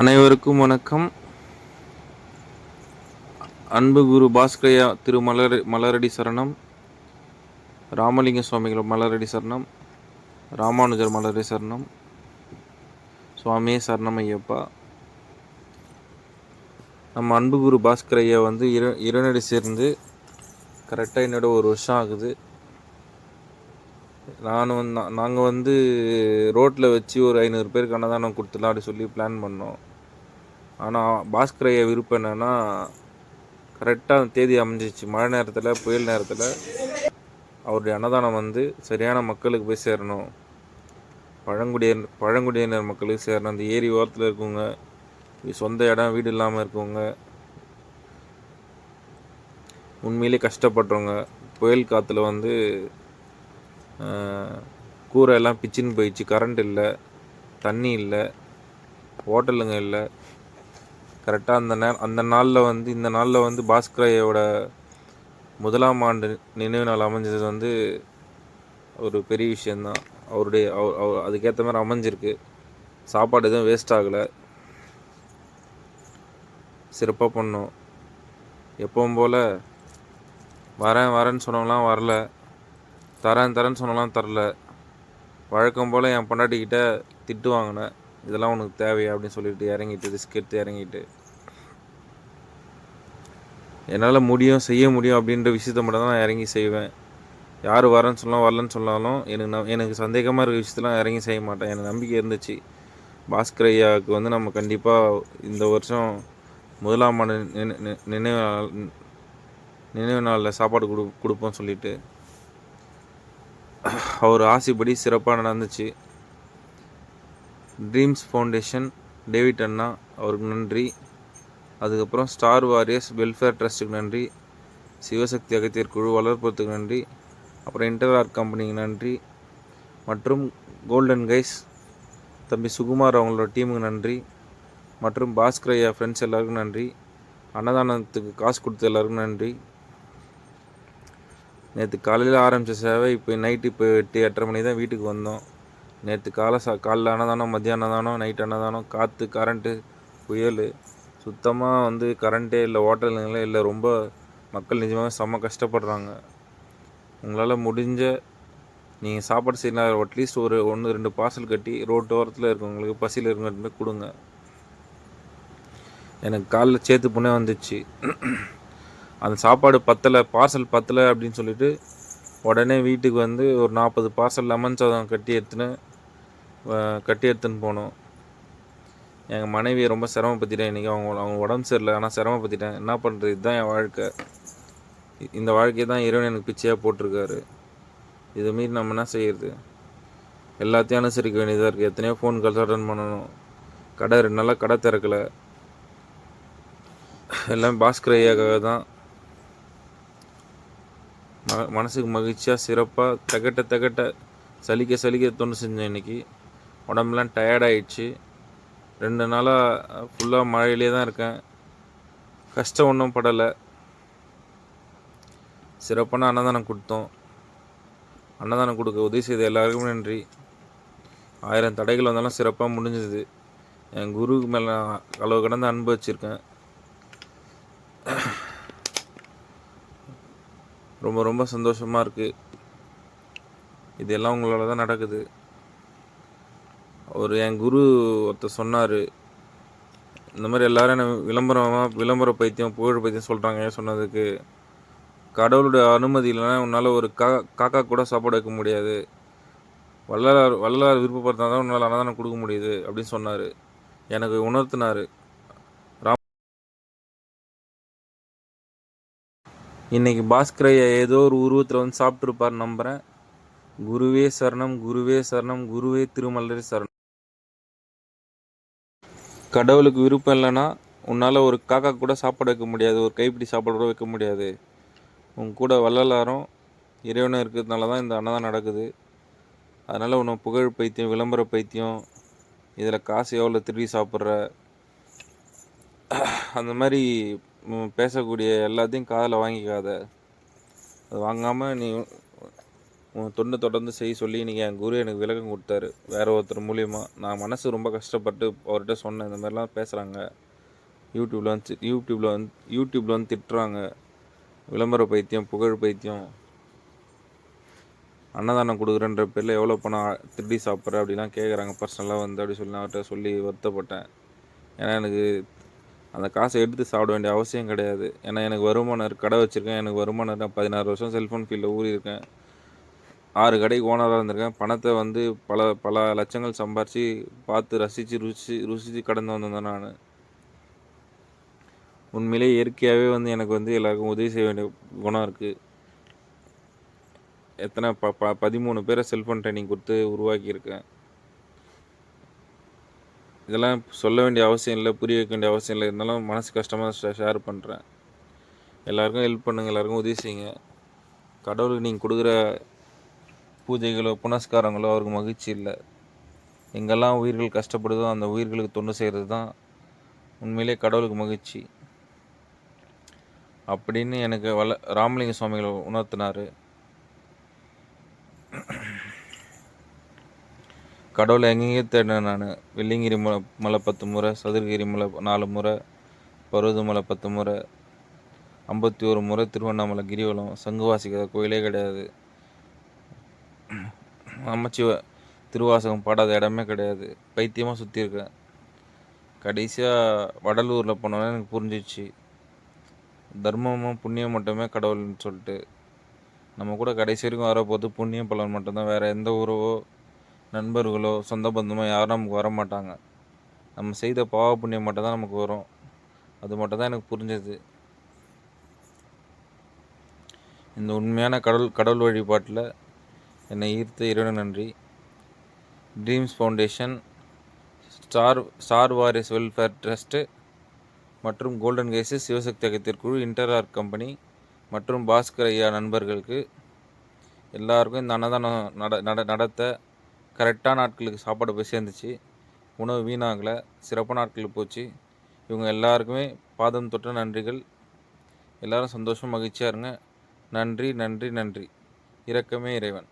அனைவருக்கும் வணக்கம். அன்பு குரு பாஸ்கரையா திரு மலர் மலரடி சரணம். ராமலிங்க சுவாமிகள் மலரடி சரணம். ராமானுஜர் மலரடி சரணம். சுவாமியே சரணம் ஐயப்பா நம்ம அன்பு குரு பாஸ்கர் ஐயா வந்து இர இரநடி சேர்ந்து கரெக்டாக என்னோட ஒரு வருஷம் ஆகுது. நான் வந்து நாங்கள் வந்து ரோட்டில் வச்சு ஒரு ஐநூறு பேருக்கு அன்னதானம் கொடுத்துலாம் அப்படி சொல்லி பிளான் பண்ணோம். ஆனால் பாஸ்கர் ஐயா விருப்பம் என்னென்னா கரெக்டாக தேதி அமைஞ்சிச்சு. மழை நேரத்தில் புயல் நேரத்தில் அவருடைய அன்னதானம் வந்து சரியான மக்களுக்கு போய் சேரணும். பழங்குடியினர் பழங்குடியினர் மக்களுக்கு சேரணும். அந்த ஏரி ஓரத்தில் இருக்கவங்க சொந்த இடம் வீடு இல்லாமல் இருக்கவங்க உண்மையிலே கஷ்டப்படுறவங்க புயல் காற்றுல வந்து கூரை எல்லாம் பிச்சின்னு போயிடுச்சு. கரண்ட் இல்லை தண்ணி இல்லை ஹோட்டலுங்க இல்லை. கரெக்டாக அந்த நே அந்த நாளில் வந்து இந்த நாளில் வந்து பாஸ்கரையோட முதலாம் ஆண்டு நினைவு நாள் அமைஞ்சது வந்து ஒரு பெரிய விஷயந்தான். அவருடைய அவர் அவர் அதுக்கேற்ற மாதிரி அமைஞ்சிருக்கு. சாப்பாடு எதுவும் வேஸ்ட் ஆகலை. சிறப்பாக பண்ணோம். எப்பவும் போல் வரேன் வரேன்னு சொன்னவங்களாம் வரல. தரேன் தரேன்னு சொன்னலாம் தரல. வழக்கம் போல் என் பொண்டாட்டிக்கிட்ட திட்டு வாங்கினேன். இதெல்லாம் உனக்கு தேவையா அப்படின்னு சொல்லிட்டு இறங்கிட்டு ரிஸ்க் எடுத்து இறங்கிட்டு. என்னால் முடியும் செய்ய முடியும் அப்படின்ற விஷயத்த மட்டும் தான் நான் இறங்கி செய்வேன். யார் வரேன்னு சொல்லலாம் வரலன்னு சொன்னாலும் எனக்கு நான் எனக்கு சந்தேகமாக இருக்க விஷயத்தெலாம் இறங்கி செய்ய மாட்டேன். எனக்கு நம்பிக்கை இருந்துச்சு. பாஸ்கர் ஐயாவுக்கு வந்து நம்ம கண்டிப்பாக இந்த வருஷம் முதலாம் ஆண்டு நினை- நினைவு நாள் நினைவு நாளில் சாப்பாடு கொடு கொடுப்போம் சொல்லிட்டு. அவர் ஆசைப்படி சிறப்பாக நடந்துச்சு. ட்ரீம்ஸ் ஃபவுண்டேஷன் டேவிட் அண்ணா அவருக்கு நன்றி. அதுக்கப்புறம் ஸ்டார் வாரியர்ஸ் வெல்ஃபேர் ட்ரஸ்ட்டுக்கு நன்றி. சிவசக்தி அகத்தியர் குழு வளர்ப்புறத்துக்கு நன்றி. அப்புறம் இன்டர்ஆர்ட் கம்பெனிக்கு நன்றி. மற்றும் கோல்டன் கைஸ் தம்பி சுகுமார் அவங்களோட டீமுக்கு நன்றி. மற்றும் பாஸ்கர் ஐயா ஃப்ரெண்ட்ஸ் எல்லாருக்கும் நன்றி. அன்னதானத்துக்கு காசு கொடுத்த எல்லாருக்கும் நன்றி. நேற்று காலையில் ஆரம்பித்த சேவை இப்போ நைட்டு இப்போ எட்டு எட்டரை மணி தான் வீட்டுக்கு வந்தோம். நேற்று காலை சா காலைல அன்னதானோ மத்தியானம் தானோ நைட் அன்னதானம் காற்று கரண்ட்டு புயல். சுத்தமாக வந்து கரண்ட்டே இல்லை ஹோட்டலுங்களே இல்லை ரொம்ப மக்கள் நிஜமாகவே செம்ம கஷ்டப்படுறாங்க. உங்களால் முடிஞ்ச நீங்கள் சாப்பாடு செய்யலாம் அட்லீஸ்ட் ஒரு ஒன்று ரெண்டு பார்சல் கட்டி ரோட்டு ஓரத்தில் இருக்கவங்களுக்கு பசியில் இருக்கவங்க கொடுங்க. எனக்கு காலைல சேத்து புண்ணே வந்துச்சு. அந்த சாப்பாடு பத்தலை பார்சல் பத்தலை அப்படின்னு சொல்லிட்டு உடனே வீட்டுக்கு வந்து ஒரு நாற்பது பார்சல் லெமன் சாதம் கட்டி எடுத்துன்னு கட்டி எடுத்துன்னு போனோம். எங்கள் மனைவியை ரொம்ப சிரமப்படுத்திட்டேன். இன்றைக்கி அவங்க அவங்க உடம்பு சரியில்லை. ஆனால் சிரமப்படுத்திட்டேன். என்ன பண்ணுறது இதுதான் என் வாழ்க்கை. இந்த வாழ்க்கையை தான் இறைவன் எனக்கு பிச்சையாக போட்டிருக்காரு. இதை மீறி நம்ம என்ன செய்யறது? எல்லாத்தையும் அனுசரிக்க வேண்டியதாக இருக்குது எத்தனையோ ஃபோன் கால்ஸ் அட்டன் பண்ணணும். கடை ரெண்டு நாளாக கடை திறக்கலை. எல்லாம் பாஸ்கர் ஐயாக்காக தான் ம மனசுக்கு மகிழ்ச்சியாக சிறப்பாக தகட்ட தகட்ட சலிக்க சலிக்க தொண்டு செஞ்சேன் இன்னைக்கு. உடம்புலாம் டயர்டாயிடுச்சு. ரெண்டு நாளாக ஃபுல்லாக மழையிலே தான் இருக்கேன். கஷ்டம் ஒன்றும் படலை. சிறப்பான அன்னதானம் கொடுத்தோம். அன்னதானம் கொடுக்க உதவி செய்த எல்லாருக்கும் நன்றி. ஆயிரம் தடைகள் வந்தாலும் சிறப்பாக முடிஞ்சது. என் குருவுக்கு மேலே அளவு கடந்த அன்பு வச்சுருக்கேன். ரொம்ப ரொம்ப சந்தோஷமாக இருக்குது இதெல்லாம் உங்களால் தான் நடக்குது. அவர் என் குரு ஒருத்தர் சொன்னார். இந்த மாதிரி எல்லோரும் என்ன விளம்பரமாக விளம்பர பைத்தியம் புகழ் பைத்தியம் சொல்கிறாங்க சொன்னதுக்கு. கடவுளுடைய அனுமதி இல்லைன்னா உன்னால் ஒரு கா காக்கா கூட சாப்பாடு வைக்க முடியாது. வள்ளலார் வள்ளலார் விருப்பப்படுத்தினா தான் உன்னால் அன்னதானம் கொடுக்க முடியுது அப்படின்னு சொன்னார். எனக்கு உணர்த்தினார். இன்னைக்கு பாஸ்கரையா ஏதோ ஒரு உருவத்தில் வந்து சாப்பிட்ருப்பார் நம்புகிறேன் குருவே சரணம் குருவே சரணம் குருவே திருமலரே சரணம். கடவுளுக்கு விருப்பம் இல்லைன்னா உன்னால் ஒரு காக்கா கூட சாப்பாடு வைக்க முடியாது ஒரு கைப்பிடி சாப்பாடு கூட வைக்க முடியாது. உன் கூட வள்ளலாரும் இறைவனும் இருக்கிறதுனால தான் இந்த அன்னதான் நடக்குது. அதனால் உன்னை புகழ் பைத்தியம் விளம்பர பைத்தியம் இதில் காசு எவ்வளோ திருடி சாப்பிட்ற? அந்த மாதிரி பேசக்கூடிய எல்லாத்தையும் காதில் வாங்கிக்காத. அது வாங்காமல் நீ உன் தொண்டு தொடர்ந்து செய்ய சொல்லி நீங்கள் என் குரு எனக்கு விளக்கம் கொடுத்தாரு. வேறு ஒருத்தர் மூலியமாக நான் மனசு ரொம்ப கஷ்டப்பட்டு அவர்கிட்ட சொன்னேன். இந்த மாதிரிலாம் பேசுகிறாங்க யூடியூப்பில் வந்து யூடியூப்பில் வந்து யூடியூப்பில் வந்து திட்டுறாங்க. விளம்பர பைத்தியம் புகழ் பைத்தியம். அன்னதானம் கொடுக்குறன்ற பேரில் எவ்வளோ பணம் திருடி சாப்பிட்ற அப்படிலாம் கேட்குறாங்க பர்சனலாக வந்து அப்படி சொல்லி அவர்கிட்ட சொல்லி வருத்தப்பட்டேன். ஏன்னா எனக்கு அந்த காசை எடுத்து சாப்பிட வேண்டிய அவசியம் கிடையாது. ஏன்னா எனக்கு வருமானம் கடை வச்சுருக்கேன். எனக்கு வருமானம் இருக்கேன் பதினாறு வருஷம் செல்ஃபோன் ஃபீல்டில் ஊறியிருக்கேன் ஆறு கடைக்கு ஓனராக இருந்திருக்கேன். பணத்தை வந்து பல பல லட்சங்கள் சம்பாரித்து பார்த்து ரசித்து ருசி ருசித்து கடந்து வந்திருந்தேன் நான். உண்மையிலே இயற்கையாகவே வந்து எனக்கு வந்து எல்லாருக்கும் உதவி செய்ய வேண்டிய குணம் இருக்குது எத்தனை ப ப பதிமூணு பேரை செல்ஃபோன் ட்ரைனிங் கொடுத்து உருவாக்கியிருக்கேன். இதெல்லாம் சொல்ல வேண்டிய அவசியம் இல்லை புரிய வைக்க வேண்டிய அவசியம் இல்லை. இருந்தாலும் மனசு கஷ்டமாக ஷேர் பண்ணுறேன் எல்லாருக்கும் ஹெல்ப் பண்ணுங்கள் எல்லாருக்கும் உதவி செய்யுங்க. கடவுளுக்கு நீங்கள் கொடுக்குற பூஜைகளோ புனஸ்காரங்களோ அவருக்கு மகிழ்ச்சி இல்லை. எங்கெல்லாம் உயிர்கள் கஷ்டப்படுதோ அந்த உயிர்களுக்கு தொண்டு செய்கிறது தான் உண்மையிலே கடவுளுக்கு மகிழ்ச்சி. அப்படின்னு எனக்கு வள ராமலிங்க சுவாமிகளை உணர்த்தினார். கடவுளை எங்கெங்கே தேடினேன் நான்? வெள்ளிங்கிரி மலை மலை பத்து முறை சதுரகிரி மலை நாலு முறை பருவதமலை பத்து முறை ஐம்பத்தி ஒரு முறை திருவண்ணாமலை கிரிவலம் சங்குவாசிக்கிற கோயிலே கிடையாது. அமைச்சிவ திருவாசகம் பாடாத இடமே கிடையாது. பைத்தியமாக சுற்றியிருக்கேன் கடைசியாக வடலூரில் போனோன்னே எனக்கு புரிஞ்சிச்சு. தர்மமும் புண்ணியம் மட்டுமே கடவுள்னு சொல்லிட்டு. நம்ம கூட கடைசி வரைக்கும் வரப்போது புண்ணியம் பலன் மட்டும்தான். வேறு எந்த உறவோ நண்பர்களோ சொந்த பந்தமோ யாரும் நமக்கு வர மாட்டாங்க நம்ம செய்த பாவ புண்ணியம் மட்டும் தான் நமக்கு வரும். அது மட்டும் தான் எனக்கு புரிஞ்சது. இந்த உண்மையான கடவுள் கடவுள் வழிபாட்டில் என்னை ஈர்த்த இறைவன் நன்றி. Dreams foundation star star Waris welfare trust மற்றும் கோல்டன் கேஸு சிவசக்தி அகத்திற்குழு இன்டர்ஆர் கம்பெனி மற்றும் பாஸ்கர் ஐயா நண்பர்களுக்கு எல்லாருக்கும் இந்த அன்னதானம் நட நட நடத்த கரெக்டான நாட்களுக்கு சாப்பாடு போய் சேர்ந்துச்சு. உணவு வீணாகலை சிறப்பான நாட்களுக்கு போச்சு. இவங்க எல்லாருக்குமே பாதம் தொட்ட நன்றிகள். எல்லாரும் சந்தோஷம் மகிழ்ச்சியாக இருங்க. நன்றி நன்றி நன்றி. இரக்கமே இறைவன்.